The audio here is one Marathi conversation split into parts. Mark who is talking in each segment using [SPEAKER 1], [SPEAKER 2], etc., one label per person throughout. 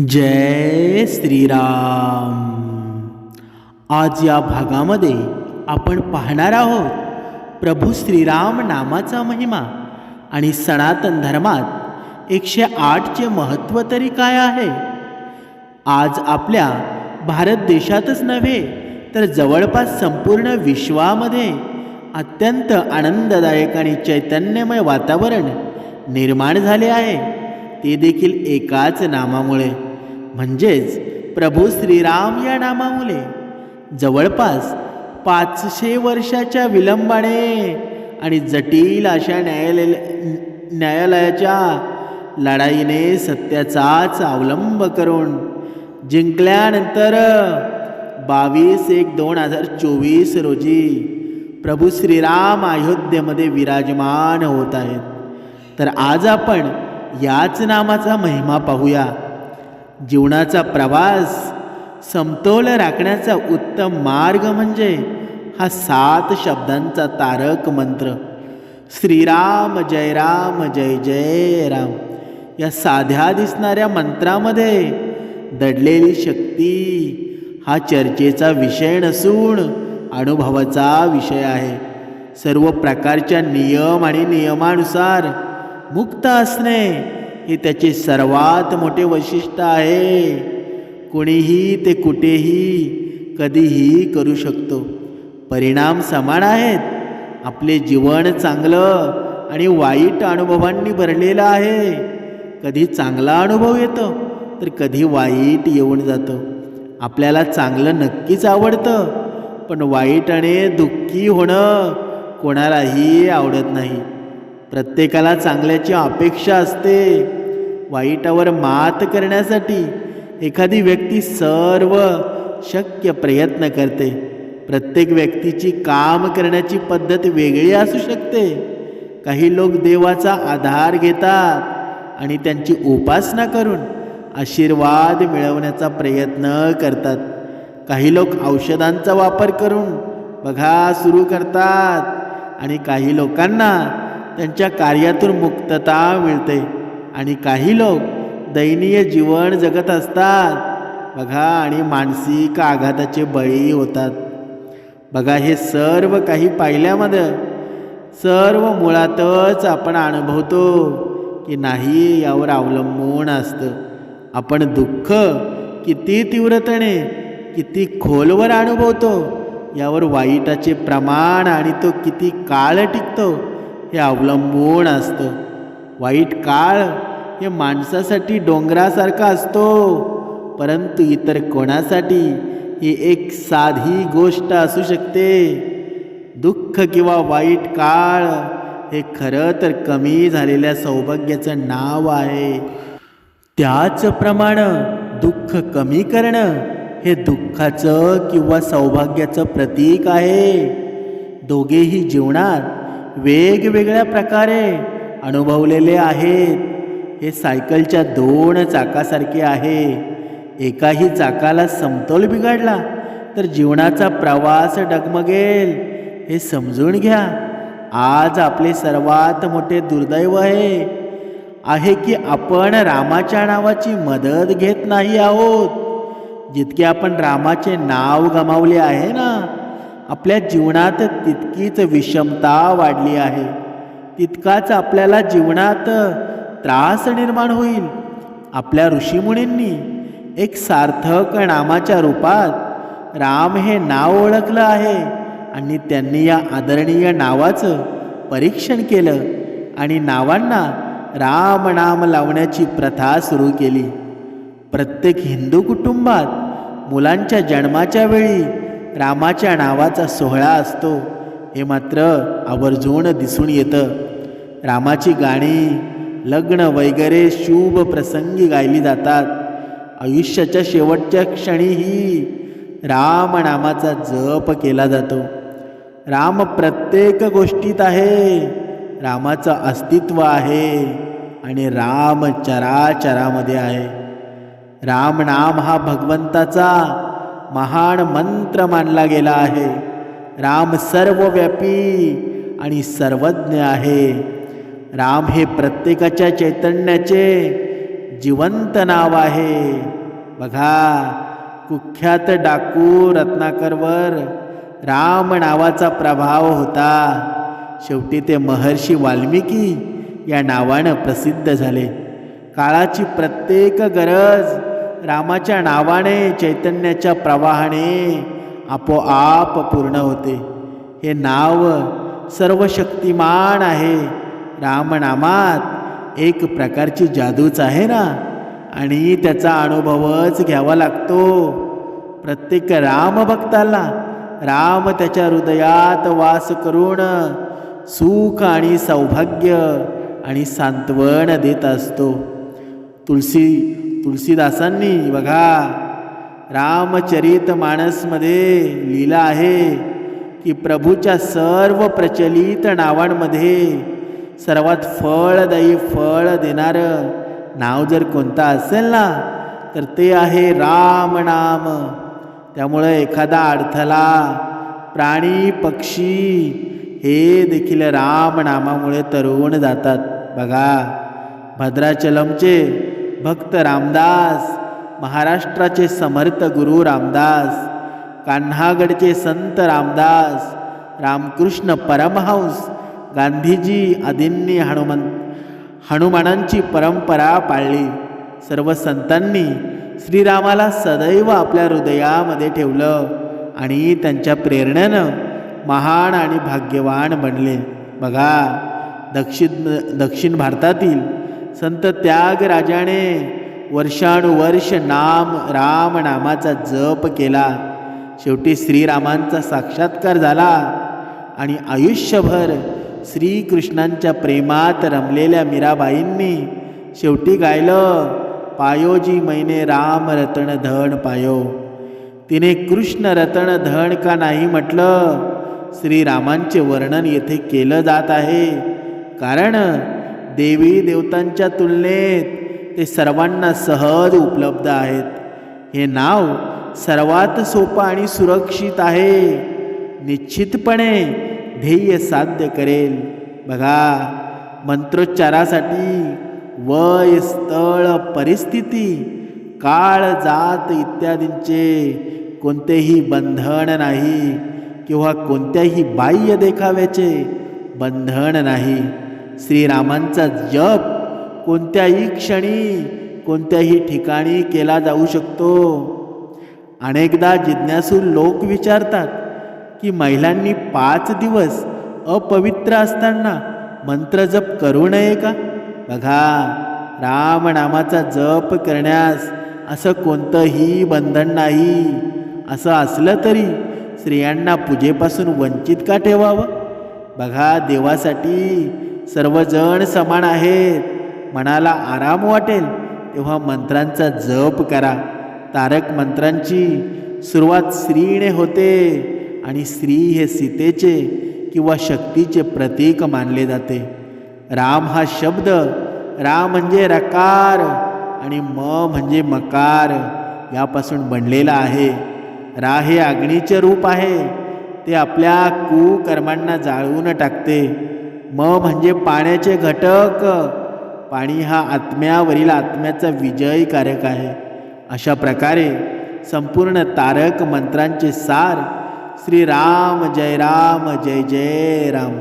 [SPEAKER 1] जय श्रीराम. आज या भागामध्ये आपण पाहणार आहोत प्रभू श्रीराम नामाचा महिमा आणि सनातन धर्मात एकशे आठचे महत्त्व तरी काय आहे? आज आपल्या भारत देशातच नव्हे तर जवळपास संपूर्ण विश्वामध्ये अत्यंत आनंददायक आणि चैतन्यमय वातावरण निर्माण झाले आहे. ते देखील एकाच नामामुळे. म्हणजेच प्रभू श्रीराम या नामामुळे. जवळपास पाचशे वर्षाच्या विलंबाने आणि जटिल अशा न्यायालय न्यायालयाच्या लढाईने सत्याचाच अवलंब करून जिंकल्यानंतर बावीस एक दोन हजार चोवीस रोजी प्रभू श्रीराम अयोध्येमध्ये विराजमान होत आहेत. तर आज आपण याच नामाचा महिमा पाहूया. जीवनाचा प्रवास समतोल राखण्याचा उत्तम मार्ग म्हणजे हा सात शब्दांचा तारक मंत्र. श्रीराम जय राम जय जय राम. या साध्या दिसणाऱ्या मंत्रामध्ये दडलेली शक्ती हा चर्चेचा विषय नसून अनुभवाचा विषय आहे. सर्व प्रकारच्या नियम आणि नियमानुसार मुक्त असणे हे त्याचे सर्वात मोठे वैशिष्ट्य आहे. कोणीही ते कुठेही कधीही करू शकतो. परिणाम समान आहेत. आपले जीवन चांगलं आणि वाईट अनुभवांनी भरलेलं आहे. कधी चांगला अनुभव येतो तर कधी वाईट येऊन जातो. आपल्याला चांगलं नक्कीच आवडतं पण वाईट आणि दुःखी होणं कोणालाही आवडत नाही. प्रत्येकाला चांगल्याची अपेक्षा असते. वाईटावर मात करण्यासाठी एखादी व्यक्ती सर्व शक्य प्रयत्न करते. प्रत्येक व्यक्तीची काम करण्याची पद्धत वेगळी असू शकते. काही लोक देवाचा आधार घेतात आणि त्यांची उपासना करून आशीर्वाद मिळवण्याचा प्रयत्न करतात. काही लोक औषधांचा वापर करून बघा सुरू करतात आणि काही लोकांना त्यांच्या कार्यातून मुक्तता मिळते. आणि काही लोक दयनीय जीवन जगत असतात. बघा आणि मानसिक आघाताचे बळी होतात. बघा हे सर्व काही पाहिल्यामध्ये सर्व मुळातच आपण अनुभवतो की नाही यावर अवलंबून असतं. आपण दुःख किती तीव्रतेने किती खोलवर अनुभवतो यावर वाईटाचे प्रमाण आणि तो किती काळ टिकतो हे अवलंबून असतं. वाईट काळ हे माणसासाठी डोंगरासारखा असतो परंतु इतर कोणासाठी ही एक साधी गोष्ट असू शकते. दुःख किंवा वाईट काळ हे खरं तर कमी झालेल्या सौभाग्याचं नाव आहे. त्याचप्रमाणे दुःख कमी करणं हे दुःखाचं किंवा सौभाग्याचं प्रतीक आहे. दोघेही जीवनात वेगवेगळ्या प्रकारे अनुभवलेले आहेत. हे सायकलच्या दोन चाकासारखे आहे. एकाही चाकाला समतोल बिघडला तर जीवनाचा प्रवास डगमगेल. हे समजून घ्या. आज आपले सर्वात मोठे दुर्दैव आहे आहे की आपण रामाच्या नावाची मदत घेत नाही आहोत. जितके आपण रामाचे नाव गमावले आहे ना आपल्या जीवनात तितकीच विषमता वाढली आहे. तितकाच आपल्याला जीवनात त्रास निर्माण होईल. आपल्या ऋषीमुनींनी एक सार्थक नामाच्या रूपात राम हे नाव ओळखलं आहे आणि त्यांनी या आदरणीय नावाचं परीक्षण केलं आणि नावांना राम नाम लावण्याची प्रथा सुरू केली. प्रत्येक हिंदू कुटुंबात मुलांच्या जन्माच्या वेळी रामाच्या नावाचा सोहळा असतो. हे मात्र आवर्जून दिसून येतं. रामाची गाणी लग्न वगैरे शुभ प्रसंगी गायली जातात. आयुष्याच्या शेवटच्या क्षणीही राम नामाचा जप केला जातो. राम प्रत्येक गोष्टीत आहे रामाचं अस्तित्व आहे आणि राम चराचरामध्ये आहे. राम नाम हा भगवंताचा महान मंत्र मानला गेला आहे. राम सर्वव्यापी आणि सर्वज्ञ आहे. राम हे प्रत्येकाच्या चैतन्याचे जिवंत नाव आहे. बघा कुख्यात डाकू रत्नाकरवर राम नावाचा प्रभाव होता. शेवटी ते महर्षी वाल्मिकी या नावानं प्रसिद्ध झाले. काळाची प्रत्येक गरज रामाच्या नावाने चैतन्याच्या प्रवाहाने आपोआप पूर्ण होते. हे नाव सर्वशक्तिमान आहे. रामनामात एक प्रकारची जादूच आहे ना? आणि त्याचा अनुभवच घ्यावा लागतो. प्रत्येक रामभक्ताला राम त्याच्या हृदयात वास करून सुख आणि सौभाग्य आणि सांत्वन देत असतो. तुलसी तुलसीदासांनी बघा रामचरित माणसमध्ये लिहिलं आहे की प्रभूच्या सर्व प्रचलित नावांमध्ये सर्वात फळदायी फळ देणारं नाव जर कोणतं असेल ना तर ते आहे राम नाम. त्यामुळं एखादा अडथळा प्राणी पक्षी हे देखील राम नामामुळे तरुण जातात. बघा भद्राचलमचे भक्त रामदास महाराष्ट्राचे समर्थ गुरु रामदास कान्हागडचे संत रामदास रामकृष्ण परमहंस गांधीजी आदींनी हनुमंत हनुमानांची परंपरा पाळली. सर्व संतांनी श्रीरामाला सदैव आपल्या हृदयामध्ये ठेवलं आणि त्यांच्या प्रेरणेनं महान आणि भाग्यवान बनले. बघा दक्षिण दक्षिण भारतातील संत त्यागराजाने वर्षानुवर्ष नाम राम नामाचा जप केला. शेवटी श्रीरामांचा साक्षात्कार झाला आणि आयुष्यभर श्रीकृष्णांच्या प्रेमात रमलेल्या मीराबाईंनी शेवटी गायलं पायोजी मैने राम रतन धन पायो. तिने कृष्ण रतन धन का नाही म्हटलं. श्रीरामांचे वर्णन येथे केलं जात आहे. कारण देवी देवतांच्या तुलनेत ते सर्वांना सहज उपलब्ध आहेत. हे नाव सर्वात सोपं आणि सुरक्षित आहे. निश्चितपणे ध्येय साध्य करेल. बघा मंत्रोच्चारासाठी वय स्थळ परिस्थिती काळ जात इत्यादींचे कोणतेही बंधन नाही किंवा कोणत्याही बाह्य देखाव्याचे बंधन नाही. श्रीरामांचा जप कोणत्याही क्षणी कोणत्याही ठिकाणी केला जाऊ शकतो. अनेकदा जिज्ञासू लोक विचारतात की महिलांनी पाच दिवस अपवित्र असताना मंत्र जप करू नये का? बघा रामनामाचा जप करण्यास असं कोणतंही बंधन नाही. असं असलं तरी स्त्रियांना पूजेपासून वंचित का ठेवावं? बघा देवासाठी सर्वजण समान आहेत. मनाला आराम वाटेल तेव्हा मंत्रांचा जप करा. तारक मंत्रांची सुरुवात स्त्रीने होते आणि स्त्री हे सीतेचे किंवा शक्तीचे प्रतीक मानले जाते. राम हा शब्द राम म्हणजे रकार आणि म म्हणजे मकार यापासून बनलेला आहे. रा हे अग्नीचे रूप आहे ते आपल्या कुकर्मांना जाळून टाकते. म म्हणजे पाण्याचे घटक. पाणी हा आत्म्यावरील आत्म्याचा विजयकारक आहे. अशा प्रकारे संपूर्ण तारक मंत्रांचे सार श्री राम जय राम जय जय राम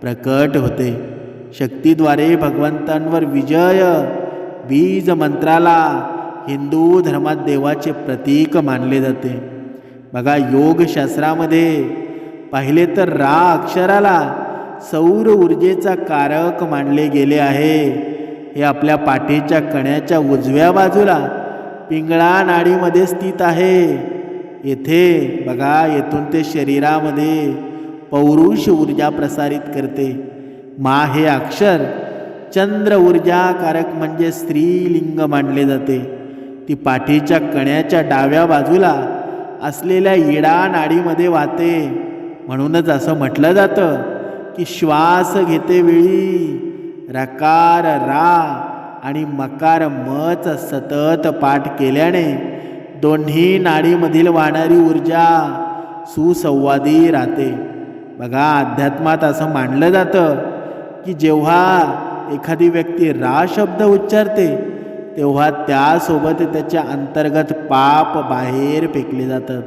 [SPEAKER 1] प्रकट होते. शक्तीद्वारे भगवंतांवर विजय. बीज मंत्राला हिंदू धर्मात देवाचे प्रतीक मानले जाते. बघा योगशास्त्रामध्ये पाहिले तर रा अक्षराला सौर ऊर्जेचा कारक मानले गेले आहे. हे आपल्या पाठीच्या कण्याच्या उजव्या बाजूला पिंगळा नाडीमध्ये स्थित आहे. येथे बघा येथून ते शरीरामध्ये पौरुष ऊर्जा प्रसारित करते. मा हे अक्षर चंद्र ऊर्जा कारक म्हणजे स्त्रीलिंग मानले जाते. ती पाठीच्या कण्याच्या डाव्या बाजूला असलेल्या इडा नाडीमध्ये वाहते. म्हणूनच असं म्हटलं जातं. की श्वास घेते वेळी. रकार रा आणि मकार मच सतत पाठ केल्याने दोन्ही नाडीमधील वाहणारी ऊर्जा सुसंवादी राहते. बघा अध्यात्मात असं मानलं जातं की जेव्हा एखादी व्यक्ती रा शब्द उच्चारते तेव्हा त्यासोबत त्याच्या अंतर्गत पाप बाहेर फेकले जातात.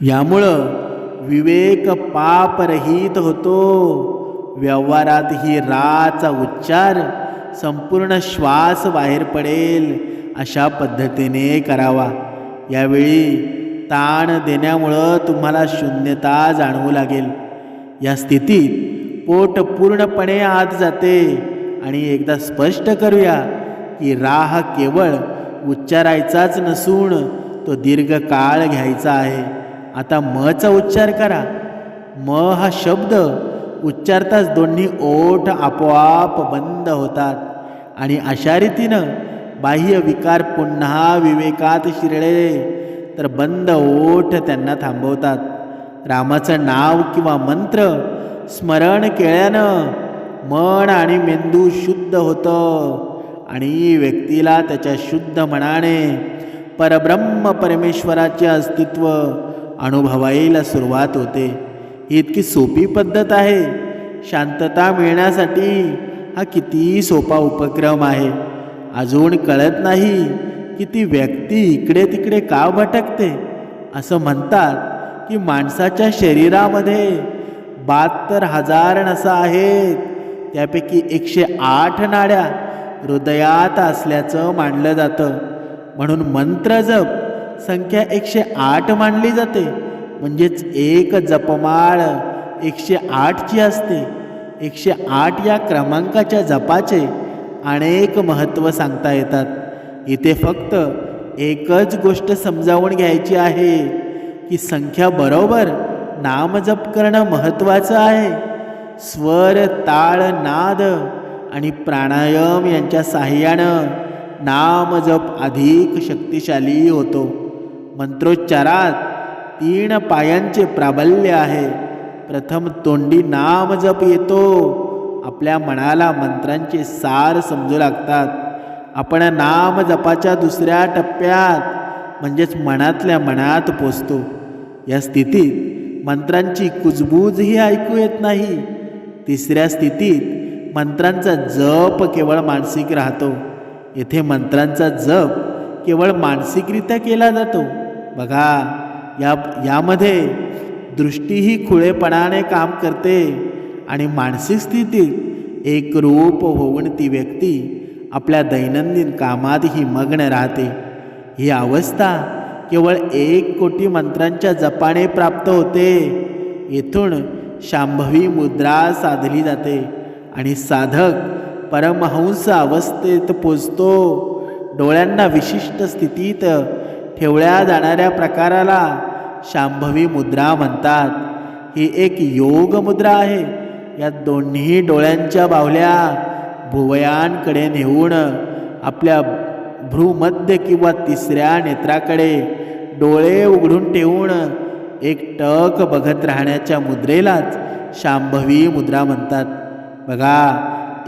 [SPEAKER 1] यामुळं विवेक पापरहित होतो. व्यवहारात ही राचा उच्चार संपूर्ण श्वास बाहेर पडेल अशा पद्धतीने करावा. यावेळी ताण देण्यामुळं तुम्हाला शून्यता जाणवू लागेल. या स्थितीत पोट पूर्णपणे आत जाते. आणि एकदा स्पष्ट करूया की राह केवळ उच्चारायचाच नसून तो दीर्घकाळ घ्यायचा आहे. आता मचा उच्चार करा. म हा शब्द उच्चारताच दोन्ही ओठ आपोआप बंद होतात. आणि अशा रीतीनं बाह्य विकार पुन्हा विवेकात शिरले तर बंद ओठ त्यांना थांबवतात. रामाचं नाव किंवा मंत्र स्मरण केल्यानं मन आणि मेंदू शुद्ध होतं आणि व्यक्तीला त्याच्या शुद्ध मनाने परब्रह्म परमेश्वराचे अस्तित्व अनुभवायला सुरुवात होते. ही इतकी सोपी पद्धत आहे. शांतता मिळण्यासाठी हा किती सोपा उपक्रम आहे. अजून कळत नाही की ती व्यक्ती इकडे तिकडे का भटकते. असं म्हणतात की माणसाच्या शरीरामध्ये बहात्तर हजार नसा आहेत. त्यापैकी एकशे आठ नाड्या हृदयात असल्याचं मानलं जातं. म्हणून मंत्र जप संख्या एकशे आठ मानली जाते. म्हणजेच एक जपमाळ एकशे आठची असते. एकशे आठ या क्रमांकाच्या जपाचे अनेक महत्त्व सांगता येतात. इथे फक्त एकच गोष्ट समजावून घ्यायची आहे की संख्या बरोबर नामजप करणं महत्त्वाचं आहे. स्वर ताळ नाद आणि प्राणायाम यांच्या साह्यानं नामजप अधिक शक्तिशाली होतो. मंत्रोच्चारात तीन पायांचे प्राबल्य आहे. प्रथम तोंडी नामजप येतो. आपल्या मनाला मंत्रांचे सार समजू लागतात. आपण नाम जपाच्या दुसऱ्या टप्प्यात म्हणजेच मनातल्या मनात पोचतो. या स्थितीत मंत्रांची कुजबूजही ऐकू येत नाही. तिसऱ्या स्थितीत मंत्रांचा जप केवळ मानसिक राहतो. येथे मंत्रांचा जप केवळ मानसिकरित्या केला जातो. बघा या यामध्ये दृष्टीही खुळेपणाने काम करते आणि मानसिक स्थितीत एकरूप होऊन ती व्यक्ती आपल्या दैनंदिन कामात ही मग्न राहते. ही अवस्था केवळ एक कोटी मंत्रांच्या जपाने प्राप्त होते. येथून शांभवी मुद्रा साधली जाते आणि साधक परमहंस अवस्थेत पोचतो. डोळ्यांना विशिष्ट स्थितीत ठेवल्या जाणाऱ्या प्रकाराला शांभवी मुद्रा म्हणतात. ही एक योग मुद्रा आहे. या दोन्ही डोळ्यांच्या बाहुल्या भुवयांकडे नेऊन आपल्या भ्रूमध्य किंवा तिसऱ्या नेत्राकडे डोळे उघडून ठेवून एक टक बघत राहण्याच्या मुद्रेलाच शांभवी मुद्रा म्हणतात. बघा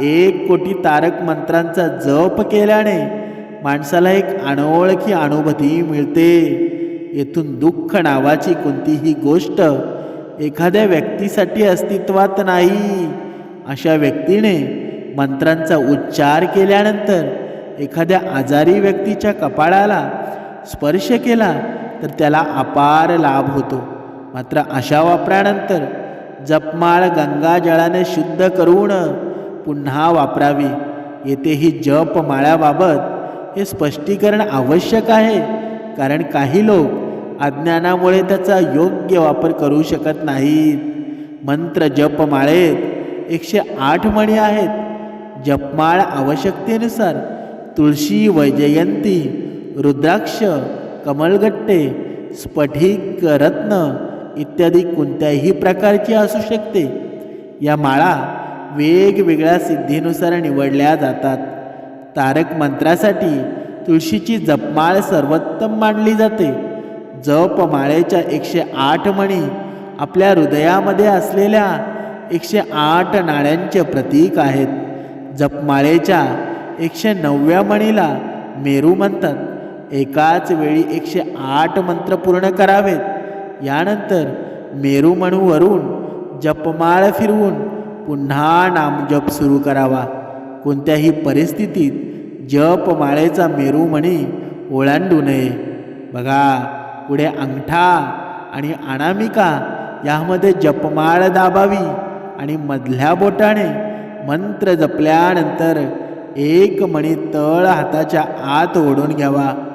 [SPEAKER 1] एक कोटी तारक मंत्रांचा जप केल्याने माणसाला एक अनोळखी अनुभूती मिळते. येथून दुःख नावाची कोणतीही गोष्ट एखाद्या व्यक्तीसाठी अस्तित्वात नाही. अशा व्यक्तीने मंत्रांचा उच्चार केल्यानंतर एखाद्या आजारी व्यक्तीच्या कपाळाला स्पर्श केला तर त्याला अपार लाभ होतो. मात्र अशा वापरानंतर जपमाळ गंगाजळाने शुद्ध करून पुन्हा वापरावी. येथेही जपमाळ्याबाबत हे स्पष्टीकरण आवश्यक आहे. कारण काही लोक अज्ञानामुळे त्याचा योग्य वापर करू शकत नाहीत. मंत्र जपमाळेत एकशे आठ मणी आहेत. जपमाळ आवश्यकतेनुसार तुळशी वैजयंती रुद्राक्ष कमलगट्टे स्फटिक रत्न इत्यादी कोणत्याही प्रकारची असू शकते. या माळा वेगवेगळ्या सिद्धीनुसार निवडल्या जातात. तारक मंत्रासाठी तुळशीची जपमाळ सर्वोत्तम मानली जाते. जपमाळेच्या एकशे आठ मणी आपल्या हृदयामध्ये असलेल्या एकशे आठ नाण्यांचे प्रतीक आहेत. जपमाळेच्या एकशे नवव्या मणीला मेरू म्हणतात. एकाच वेळी एकशे आठ मंत्र पूर्ण करावेत. यानंतर मेरू म्हणूवरून जपमाळ फिरवून पुन्हा नामजप सुरू करावा. कोणत्याही परिस्थितीत जपमाळेचा मेरूमणी ओलांडू नये. बघा पुढे अंगठा आणि अनामिका यामध्ये जपमाळ दाबावी आणि मधल्या बोटाने मंत्र जपल्यानंतर एक मणी तळ हाताच्या आत ओढून घ्यावा.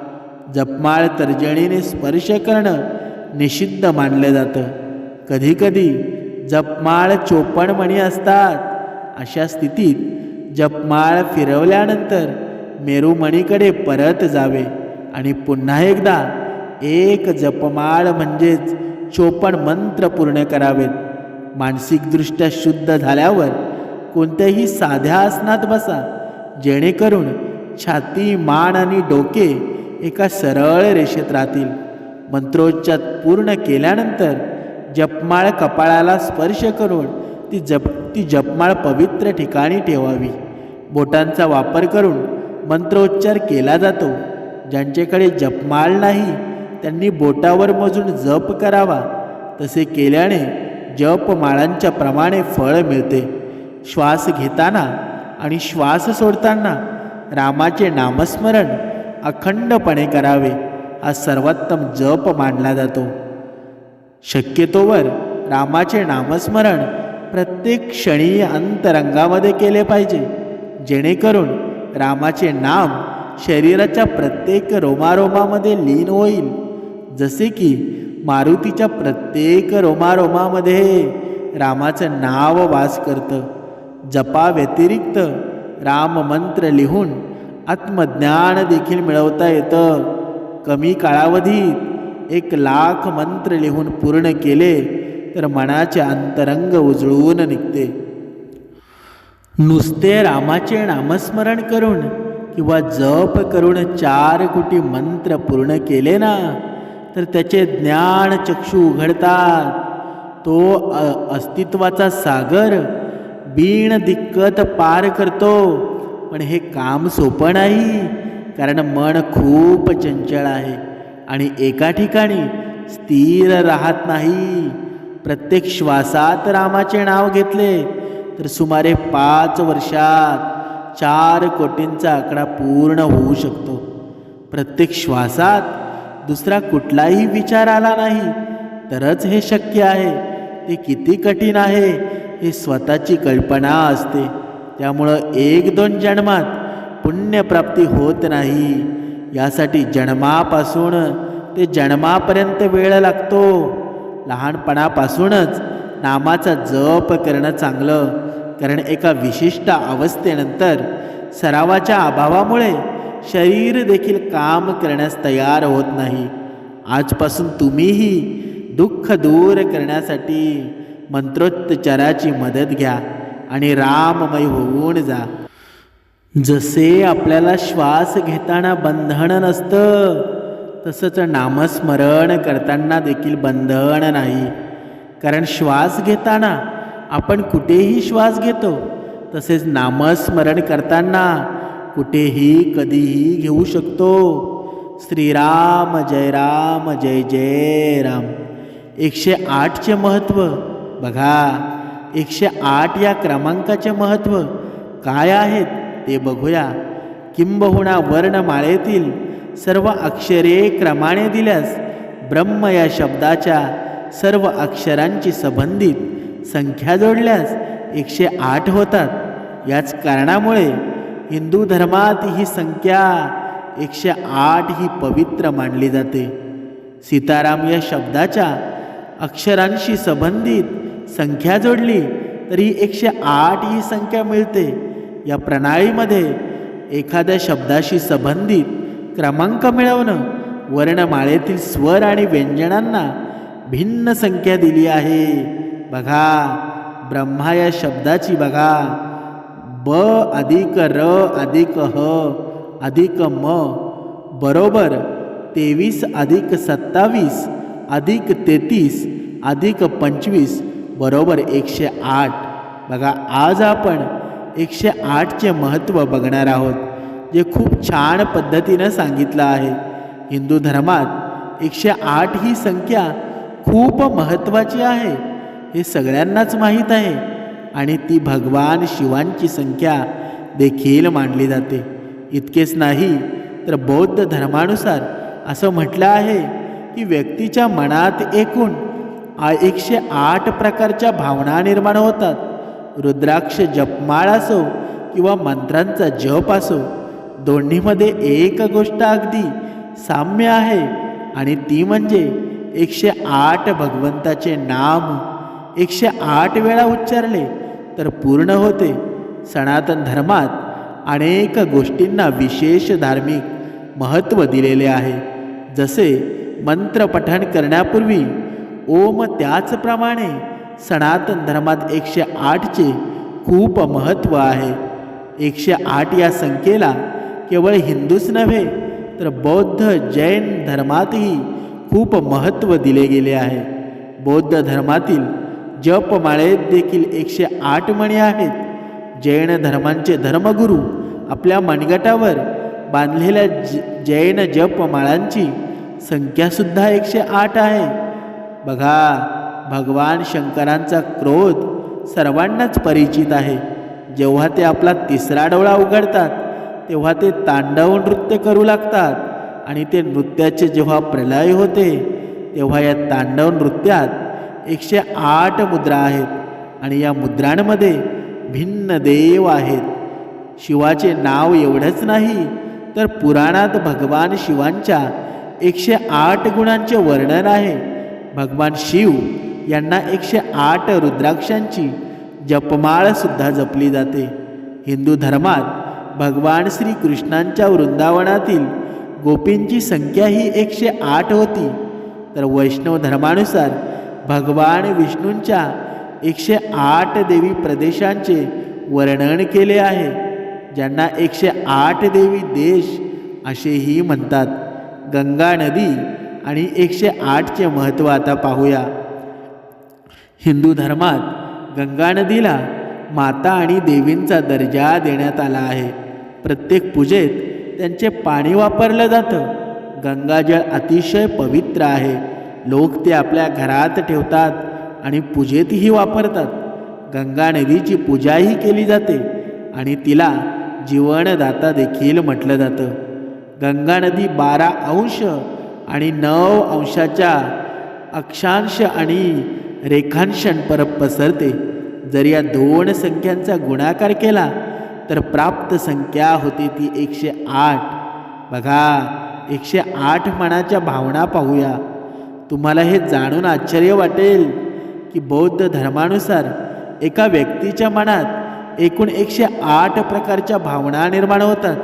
[SPEAKER 1] जपमाळ तर्जणीने स्पर्श करणं निषिद्ध मानलं जातं. कधीकधी जपमाळ चोपण मणी असतात. अशा स्थितीत जपमाळ फिरवल्यानंतर मेरुमणीकडे परत जावे आणि पुन्हा एकदा एक जपमाळ म्हणजेच चोपण मंत्र पूर्ण करावेत. मानसिकदृष्ट्या शुद्ध झाल्यावर कोणत्याही साध्या आसनात बसा जेणेकरून छाती मान आणि डोके एका सरळ रेषेत राहतील. मंत्रोच्चार पूर्ण केल्यानंतर जपमाळ कपाळाला स्पर्श करून ती जप ती जपमाळ पवित्र ठिकाणी ठेवावी. बोटांचा वापर करून मंत्रोच्चार केला जातो. ज्यांच्याकडे जपमाळ नाही त्यांनी बोटावर मोजून जप करावा. तसे केल्याने जपमाळांच्या प्रमाणे फळ मिळते. श्वास घेताना आणि श्वास सोडताना रामाचे नामस्मरण अखंडपणे करावे हा सर्वोत्तम जप मानला जातो. शक्यतोवर रामाचे नामस्मरण प्रत्येक क्षणी अंतरंगामध्ये केले पाहिजे. जेणेकरून रामाचे नाम शरीराच्या प्रत्येक रोमारोमामध्ये लीन होईल. जसे की मारुतीच्या प्रत्येक रोमारोमामध्ये रामाचं नाव वास करतं. जपाव्यतिरिक्त राममंत्र लिहून आत्मज्ञान देखील मिळवता येतं. कमी कालावधीत एक लाख मंत्र लिहून पूर्ण केले तर मनाचे अंतरंग उजळून निघते. नुसते रामाचे नामस्मरण करून किंवा जप करून चार कोटी मंत्र पूर्ण केले ना तर त्याचे ज्ञान चक्षु उघडतात. तो अस्तित्वाचा सागर बीण दिक्कत पार करतो. पण हे काम सोपं नाही कारण मन खूप चंचल आहे आणि एका ठिकाणी स्थिर राहत नाही. प्रत्येक श्वासात रामाचे नाव घेतले. तर सुमारे पाच वर्षात चार कोटींचा आकडा पूर्ण होऊ शकतो. प्रत्येक श्वासात दुसरा कुठलाही विचार आला नाही. तरच हे शक्य आहे. ते किती कठीण आहे हे स्वतःची कल्पना असते. त्यामुळं एक दोन जन्मात पुण्यप्राप्ती होत नाही. यासाठी जन्मापासून ते जन्मापर्यंत वेळ लागतो. लहानपणापासूनच नामाचा जप करणं चांगलं. कारण एका विशिष्ट अवस्थेनंतर सरावाच्या अभावामुळे शरीर देखील काम करण्यास तयार होत नाही. आजपासून तुम्हीही दुःख दूर करण्यासाठी मंत्रोच्चाराची मदत घ्या आणि राममय होऊन जा. जसे आपल्याला श्वास घेताना बंधन नसतं तसंच नामस्मरण करताना देखील बंधन नाही. कारण श्वास घेताना आपण कुठेही श्वास घेतो तसेच नामस्मरण करताना कुठेही कधीही घेऊ शकतो. श्रीराम जय राम जय जय राम. एकशे आठचे महत्त्व बघा एकशे आठ या क्रमांकाचे महत्त्व काय आहेत ते बघूया. किंबहुना वर्णमाळेतील सर्व अक्षरे क्रमाने दिल्यास ब्रह्म या शब्दाच्या सर्व अक्षरांची संबंधित संख्या जोडल्यास एकशे आठ होतात. याच कारणामुळे हिंदू धर्मात ही संख्या एकशे आठ ही पवित्र मानली जाते. सीताराम या शब्दाच्या अक्षरांशी संबंधित संख्या जोडली तरी एकशे आठ ही संख्या मिळते. या प्रणालीमध्ये एखाद्या शब्दाशी संबंधित क्रमांक मिळवणं. वर्णमाळेतील स्वर आणि व्यंजनांना भिन्न संख्या दिली आहे. बघा ब्रह्मा या शब्दाची बघा. ब अधिक र अधिक ह अधिक म. बरोबर तेवीस अधिक सत्तावीस अधिक तेहतीस अधिक पंचवीस. बरोबर एकशे आठ. बघा आज आपण एकशे आठचे महत्त्व बघणार आहोत. जे खूप छान पद्धतीनं सांगितलं आहे. हिंदू धर्मात एकशे आठ ही संख्या खूप महत्त्वाची आहे हे सगळ्यांनाच माहीत आहे आणि ती भगवान शिवांची संख्या देखील मानली जाते. इतकेच नाही तर बौद्ध धर्मानुसार असं म्हटलं आहे की व्यक्तीच्या मनात एकूण एकशे आठ प्रकारच्या भावना निर्माण होतात. रुद्राक्ष जपमाळ असो किंवा मंत्रांचा जप असो दोन्हीमध्ये एक गोष्ट अगदी साम्य आहे आणि ती म्हणजे एकशे आठ भगवंताचे नाम. एकशे आठ वेळा उच्चारले तर पूर्ण होते. सनातन धर्मात अनेक गोष्टींना विशेष धार्मिक महत्त्व दिलेले आहे. जसे मंत्रपठण करण्यापूर्वी ओम त्याचप्रमाणे सनातन धर्मात एकशे आठचे खूप महत्त्व आहे. एकशे आठ या संख्येला केवळ हिंदूच नव्हे तर बौद्ध जैन धर्मातही खूप महत्त्व दिले गेले आहे. बौद्ध धर्मातील जपमाळेत देखील एकशे आठ मणी आहेत. जैन धर्मांचे धर्मगुरू आपल्या मनगटावर बांधलेल्या ज जैन जपमाळांची संख्यासुद्धा एकशे आठ आहे. बघा भगवान शंकरांचा क्रोध सर्वांनाच परिचित आहे. जेव्हा ते आपला तिसरा डोळा उघडतात तेव्हा ते तांडव नृत्य करू लागतात. आणि ते नृत्याचे जेव्हा प्रलय होते तेव्हा या तांडव नृत्यात एकशे आठ मुद्रा आहेत. आणि या मुद्रांमध्ये भिन्न देव आहेत. शिवाचे नाव एवढंच नाही तर पुराणात भगवान शिवांच्या एकशे आठ गुणांचे वर्णन आहे. भगवान शिव यांना एकशे आठ रुद्राक्षांची जपमाळसुद्धा जपली जाते. हिंदू धर्मात भगवान श्रीकृष्णांच्या वृंदावनातील गोपींची संख्या ही एकशे आठ होती. तर वैष्णव धर्मानुसार भगवान विष्णूंच्या एकशे आठ देवी प्रदेशांचे वर्णन केले आहे. ज्यांना एकशे आठ देवी देश असेही म्हणतात. गंगा नदी आणि एकशे आठचे महत्त्व आता पाहूया. हिंदू धर्मात गंगा नदीला माता आणि देवींचा दर्जा देण्यात आला आहे. प्रत्येक पूजेत त्यांचे पाणी वापरलं जातं. गंगाजळ अतिशय पवित्र आहे. लोक ते आपल्या घरात ठेवतात आणि पूजेतही वापरतात. गंगा नदीची पूजाही केली जाते आणि तिला जीवनदाता देखील म्हटलं जातं. गंगा नदी बारा अंश आणि नऊ अंशाच्या अक्षांश आणि रेखांशांपर पसरते. जर या दोन संख्यांचा गुणाकार केला तर प्राप्त संख्या होती ती एकशे आठ. बघा एकशे आठ मनाच्या भावना पाहूया. तुम्हाला हे जाणून आश्चर्य वाटेल की बौद्ध धर्मानुसार एका व्यक्तीच्या मनात एकूण एकशे आठ प्रकारच्या भावना निर्माण होतात.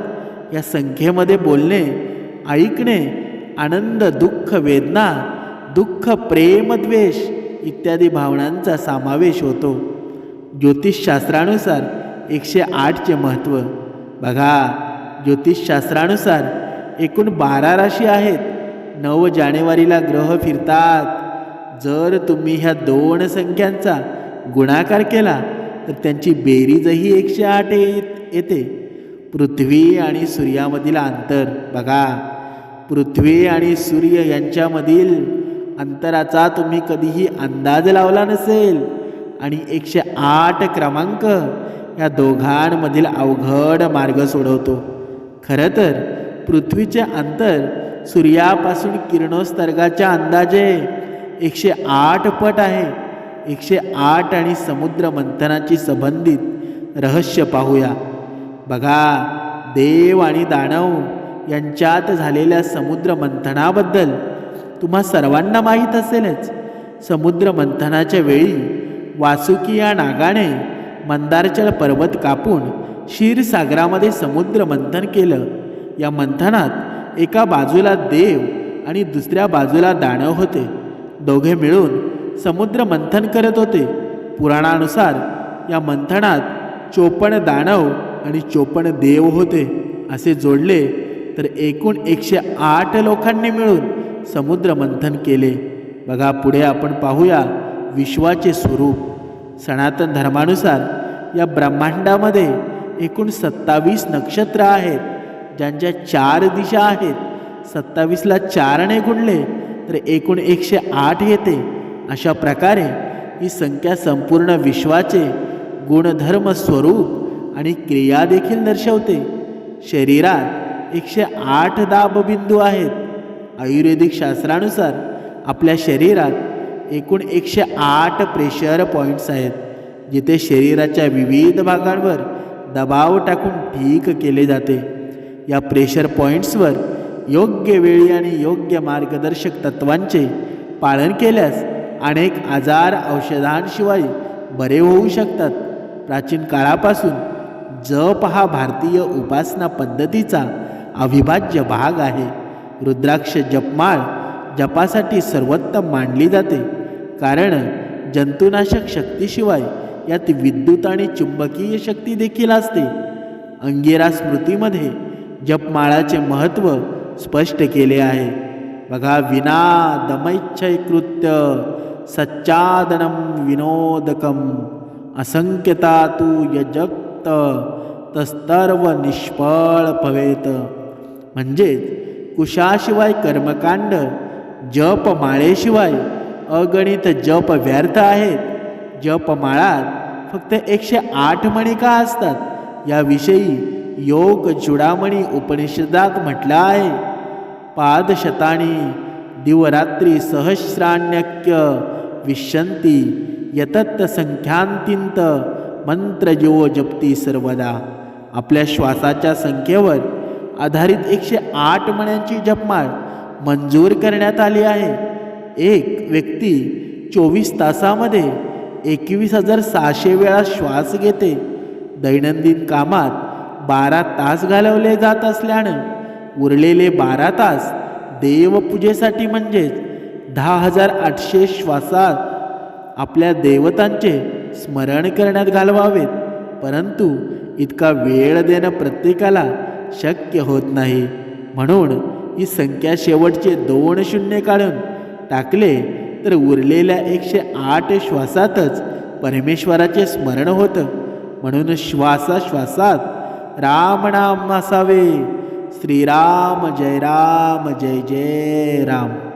[SPEAKER 1] या संख्येमध्ये बोलणे ऐकणे आनंद दुःख वेदना दुःख प्रेम द्वेष इत्यादी भावनांचा समावेश होतो. ज्योतिषशास्त्रानुसार एकशे आठचे महत्त्व. बघा ज्योतिषशास्त्रानुसार एकूण बारा राशी आहेत. नऊ जानेवारीला ग्रह फिरतात. जर तुम्ही ह्या दोन संख्यांचा गुणाकार केला तर त्यांची बेरीजही एकशे आठ येत येते. पृथ्वी आणि सूर्यामधील अंतर. बघा पृथ्वी आणि सूर्य यांच्यामधील अंतराचा तुम्ही कधीही अंदाज लावला नसेल. आणि एकशे आठ क्रमांक या दोघांमधील अवघड मार्ग सोडवतो. खरं तर पृथ्वीचे अंतर सूर्यापासून किरणोत्सर्गाच्या अंदाजे एकशे आठ पट आहे. एकशे आठ आणि समुद्र मंथनाची संबंधित रहस्य पाहूया. बघा देव आणि दानव यांच्यात झालेल्या समुद्र मंथनाबद्दल तुम्हा सर्वांना माहीत असेलच. समुद्र मंथनाच्या वेळी वासुकी या नागाने मंदारचल पर्वत कापून क्षीरसागरामध्ये समुद्र मंथन केलं. या मंथनात एका बाजूला देव आणि दुसऱ्या बाजूला दानव होते. दोघे मिळून समुद्र मंथन करत होते. पुराणानुसार या मंथनात चोपण दानव आणि चोपण देव होते. असे जोडले तर एकूण एकशे आठ लोकांनी मिळून समुद्र मंथन केले. बघा पुढे आपण पाहूया विश्वाचे स्वरूप. सनातन धर्मानुसार या ब्रह्मांडामध्ये एकूण सत्तावीस नक्षत्र आहेत. ज्यांच्या चार दिशा आहेत. सत्तावीसला चारने गुणले तर एकूण एकशे आठ येते. अशा प्रकारे ही संख्या संपूर्ण विश्वाचे गुणधर्म स्वरूप आणि क्रिया देखील दर्शवते. शरीरात एकशे आठ दाबबिंदू आहेत. आयुर्वेदिक शास्त्रानुसार आपल्या शरीरात एकूण एकशे आठ प्रेशर पॉईंट्स आहेत जिथे शरीराच्या विविध भागांवर दबाव टाकून ठीक केले जाते. या प्रेशर पॉईंट्सवर योग्य वेळी आणि योग्य मार्गदर्शक तत्वांचे पालन केल्यास अनेक आजार औषधांशिवाय बरे होऊ शकतात. प्राचीन काळापासून जप हा भारतीय उपासना पद्धतीचा अविभाज्य भाग आहे. रुद्राक्ष जपमाळ जपासाठी सर्वोत्तम मानली जाते. कारण जंतुनाशक शक्तीशिवाय यात विद्युत आणि चुंबकीय शक्ती देखील असते. अंगिरा स्मृतीमध्ये जपमाळाचे महत्त्व स्पष्ट केले आहे. बघा विना दमैच्छय कृत्य सच्चादनम विनोदकम असंख्यता तू यजक्त तस्तर्व निष्फळ भवेत. म्हणजेच कुशाशिवाय कर्मकांड जपमाळेशिवाय अगणित जप व्यर्थ आहेत. जपमाळात फक्त एकशे आठ मणी का असतात. याविषयी योग चुडामणी उपनिषदात म्हटलं आहे. पादशतानी दिवरात्री सहस्राण्यक्य विशंती यतत्त संख्यांतिंत मंत्रजीव जपती सर्वदा. आपल्या श्वासाच्या संख्येवर आधारित एकशे आठ मण्यांची जपमाळ मंजूर करण्यात आली आहे. एक व्यक्ती चोवीस तासामध्ये एकवीस हजार सहाशे वेळा श्वास घेते. दैनंदिन कामात बारा तास घालवले जात असल्यानं उरलेले बारा तास देवपूजेसाठी म्हणजेच दहा हजार आठशे श्वासात आपल्या देवतांचे स्मरण करण्यात घालवावेत. परंतु इतका वेळ देणं प्रत्येकाला शक्य होत नाही. म्हणून ही संख्या शेवटचे दोन शून्य काढून टाकले तर उरलेल्या एकशे आठ श्वासातच परमेश्वराचे स्मरण होतं. म्हणून श्वासाश्वासात रामनाम असावे. श्रीराम जय राम जय जय राम.